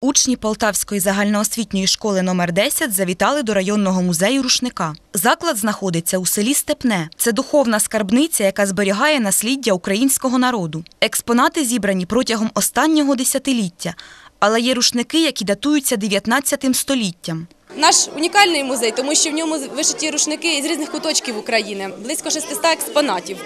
Учні Полтавської загальноосвітньої школи номер 10 завітали до районного музею рушника. Заклад знаходиться у селі Степне. Це духовна скарбниця, яка зберігає насліддя українського народу. Експонати зібрані протягом останнього десятиліття, але є рушники, які датуються 19 століттям. Наш унікальний музей, тому що в ньому вишиті рушники із різних куточків України, близько 600 експонатів,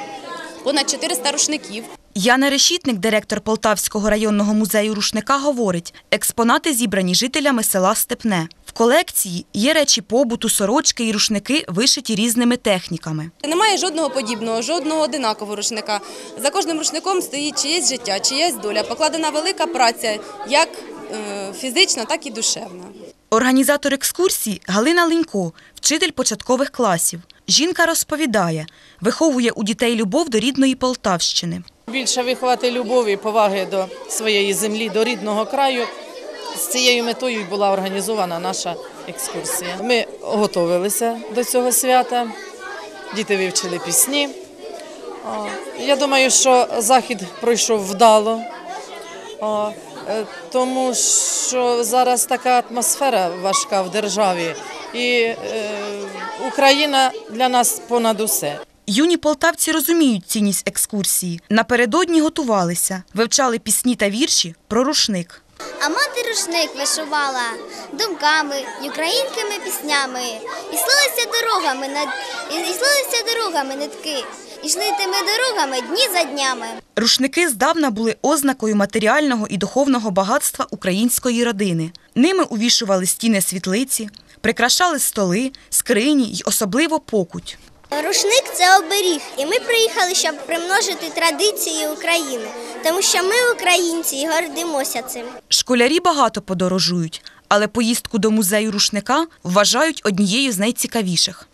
понад 400 рушників. Яна Решітник, директор Полтавського районного музею рушника, говорить, експонати зібрані жителями села Степне. В колекції є речі побуту, сорочки і рушники, вишиті різними техніками. Немає жодного подібного, жодного одинакового рушника. За кожним рушником стоїть чиєсь життя, чиясь доля. Покладена велика праця, як е, фізична, так і душевна. Організатор екскурсії Галина Ленько, вчитель початкових класів. Жінка розповідає, виховує у дітей любов до рідної Полтавщини. Більше виховати любові, поваги до своєї землі, до рідного краю. З цією метою була організована наша екскурсія. Ми готувалися до цього свята, діти вивчили пісні. Я думаю, що захід пройшов вдало, е, тому що зараз така атмосфера важка в державі, і е, Україна для нас понад усе. Юні полтавці розуміють цінність екскурсії. Напередодні готувалися, вивчали пісні та вірші про рушник. А мати рушник вишивала думками й українськими піснями. І слилися дорогами над і слилися дорогами нитки. І йшли тими дорогами дні за днями. Рушники здавна були ознакою матеріального і духовного багатства української родини. Ними увішували стіни світлиці, прикрашали столи, скрині й особливо покуть. Рушник це оберіг, і ми приїхали, щоб примножити традиції України, тому що ми, українці, і гордимося цим. Школярі багато подорожують, але поїздку до музею рушника вважають однією з найцікавіших.